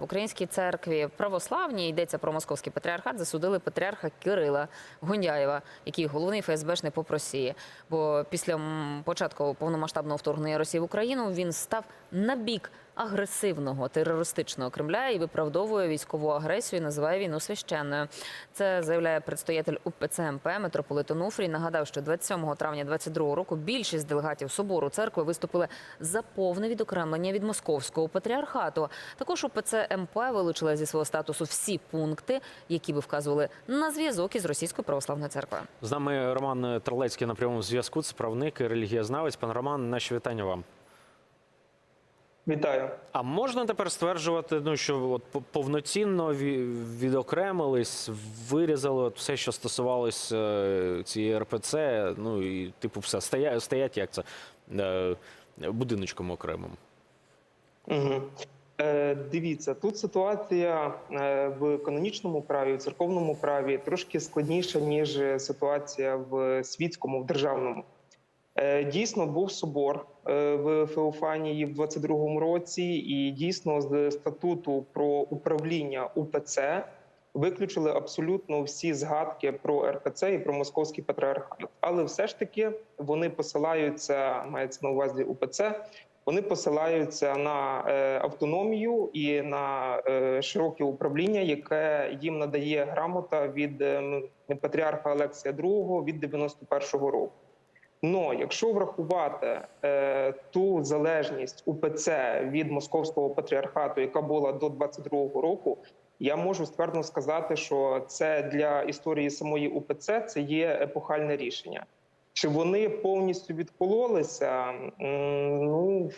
В українській церкві православній йдеться про московський патріархат. Засудили патріарха Кирила Гундяєва, який головний ФСБшник по Росії. Бо після початку повномасштабного вторгнення Росії в Україну він став на бік агресивного терористичного Кремля і виправдовує військову агресію. і Називає війну священною. Це заявляє предстоятель УПЦ МП митрополит Онуфрій. Нагадав, що 27 травня 22 року більшість делегатів собору церкви виступили за повне відокремлення від московського патріархату. Також УПЦ МП вилучила зі свого статусу всі пункти, які би вказували на зв'язок із російською православною церквою. З нами Роман Терлецький на прямому зв'язку. Це правник і релігієзнавець. Пан Роман, наші вітання вам. Вітаю. А можна тепер стверджувати, ну що от по- повноцінно ві- відокремились, вирізали от все, що стосувалось е, цієї РПЦ, ну і типу все стоять, стоять як це е, будиночком окремим. Угу. Е, дивіться, тут ситуація е, в канонічному праві, в церковному праві трошки складніша, ніж ситуація в світському, в державному. Е, дійсно, був собор е, в Феофанії в 22-му році, і дійсно з статуту про управління УПЦ виключили абсолютно всі згадки про РПЦ і про московський патріархат. Але все ж таки вони посилаються, мається на увазі УПЦ. Вони посилаються на е, автономію і на широке управління, яке їм надає грамота від е, патріарха Олексія II від 91-го року. Но якщо врахувати е, ту залежність УПЦ від московського патріархату, яка була до 22-го року, я можу ствердно сказати, що це для історії самої УПЦ це є епохальне рішення. Чи вони повністю відкололися? Ну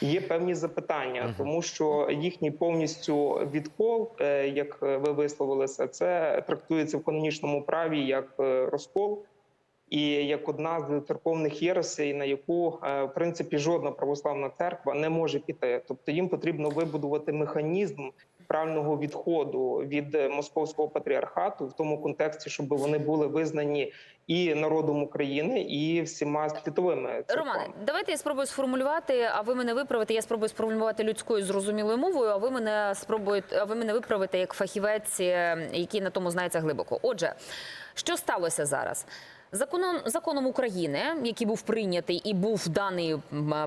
є певні запитання, тому що їхній повністю відкол, е, як ви висловилися, це трактується в канонічному праві як е, розкол і як одна з церковних єресей, на яку е, в принципі жодна православна церква не може піти. Тобто їм потрібно вибудувати механізм правильного відходу від е, московського патріархату в тому контексті, щоб вони були визнані і народом України, і всіма світовими церквами. Романе, давайте я спробую сформулювати, а ви мене виправите. Я спробую сформулювати людською зрозумілою мовою. А ви мене спробуєте, а ви мене виправите як фахівець, е, який на тому знається глибоко. Отже, що сталося зараз? Законом законом України, який був прийнятий і був даний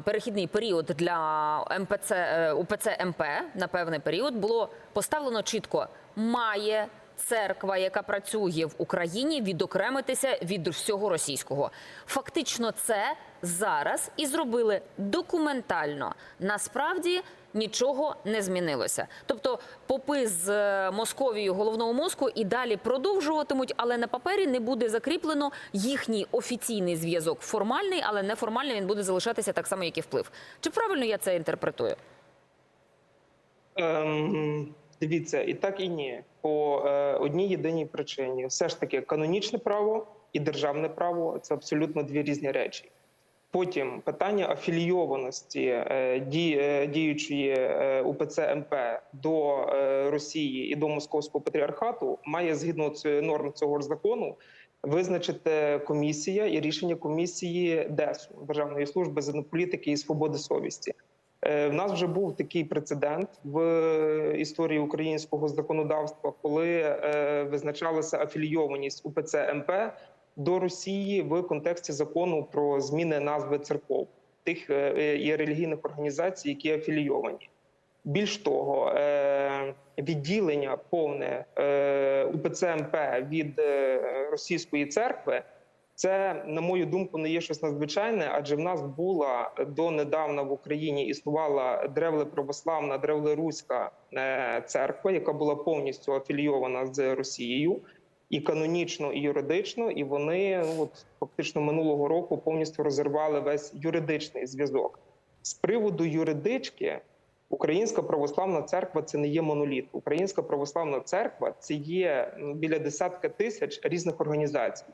перехідний період для МПЦ е, УПЦ МП на певний період, було поставлено чітко має. Церква, яка працює в Україні, відокремитися від всього російського. Фактично, це зараз і зробили документально. Насправді нічого не змінилося. Тобто, попи з е, Московією головного мозку і далі продовжуватимуть, але на папері не буде закріплено їхній офіційний зв'язок. Формальний, але неформальний він буде залишатися так само, як і вплив. Чи правильно я це інтерпретую? Ем, дивіться, і так і ні. По е, одній єдиній причині. Все ж таки, канонічне право і державне право це абсолютно дві різні речі. Потім питання афілійованості е, е, діючої УПЦ МП до Росії і до Московського патріархату має згідно норм цього закону визначити комісія і рішення комісії ДЕСУ Державної служби з політики і свободи совісті. Е, В нас вже був такий прецедент в історії українського законодавства, коли е, визначалася афілійованість УПЦ МП до Росії в контексті закону про зміни назви церков тих е, і релігійних організацій, які афілійовані. Більш того, е, відділення повне е, УПЦ МП від е, російської церкви. Це, на мою думку, не є щось надзвичайне, адже в нас була донедавна в Україні існувала древлеправославна, древлеруська е, церква, яка була повністю афілійована з Росією, і канонічно, і юридично. І вони ну, от, фактично минулого року повністю розірвали весь юридичний зв'язок. З приводу юридички, Українська православна церква це не є моноліт. Українська православна церква це є ну, біля десятка тисяч різних організацій.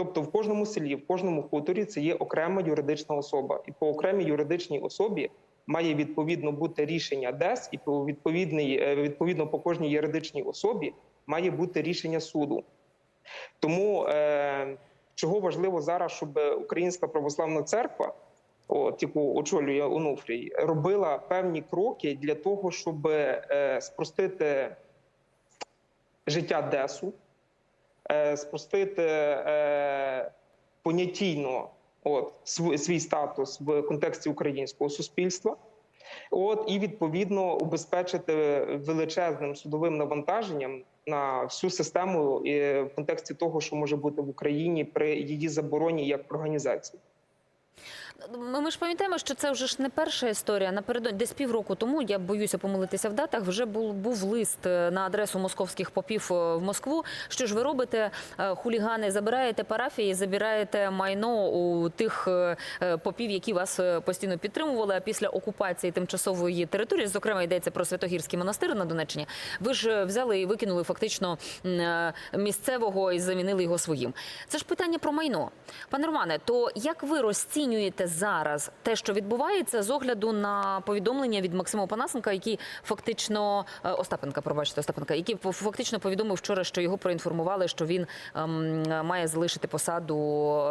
Тобто в кожному селі, в кожному хуторі це є окрема юридична особа, і по окремій юридичній особі має відповідно бути рішення ДЕС, і по відповідний е, відповідно по кожній юридичній особі має бути рішення суду. Тому е, чого важливо зараз, щоб Українська православна церква от, яку очолює Онуфрій, робила певні кроки для того, щоб е, спростити життя Десу, спростити е, понятійно от, свій статус в контексті українського суспільства. От і відповідно убезпечити величезним судовим навантаженням на всю систему е, в контексті того, що може бути в Україні при її забороні як організації. Ми, ж пам'ятаємо, що це вже ж не перша історія. Напередодні десь півроку тому я боюся помилитися в датах. Вже був був лист е, на адресу московських попів е, в Москву. Що ж ви робите, е, хулігани? Забираєте парафії, забираєте майно у тих попів, які вас постійно підтримували. А після окупації тимчасової території, зокрема йдеться про Святогірський монастир на Донеччині. Ви ж взяли і викинули фактично місцевого і замінили його своїм. Це ж питання про майно. Пане Романе, то як ви розцінюєте зараз те, що відбувається, з огляду на повідомлення від Максима Панасенка, який фактично е, Остапенка, пробачте, Остапенка, який фактично повідомив вчора, що його проінформували, що він ем, має залишити посаду е,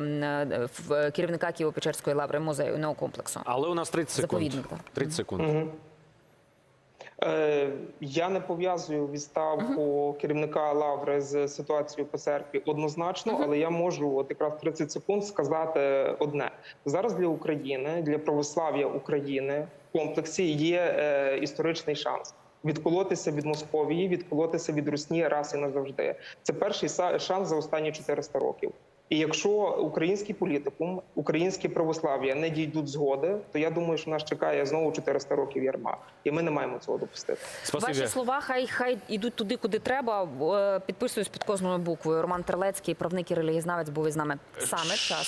е, в- керівника Києво-Печерської лаври музею неокомплексу. Але у нас 30 секунд. Заповідник, 30 секунд. Мгм. Е, Я не пов'язую відставку керівника лаври з ситуацією по церкві однозначно, але я можу от якраз 30 секунд сказати одне: зараз для України, для православ'я України в комплексі є е, історичний шанс. Відколотися від Московії, відколотися від Русні раз і назавжди. Це перший шанс за останні 400 років. І якщо український політикум, українське православ'я не дійдуть згоди, то я думаю, що нас чекає знову 400 років ярма, і ми не маємо цього допустити. Спасибі. Ваші слова хай хай ідуть туди, куди треба. Е, Підписуюсь під кожною буквою. Роман Терлецький, правник і релігізнавець, був із нами саме час.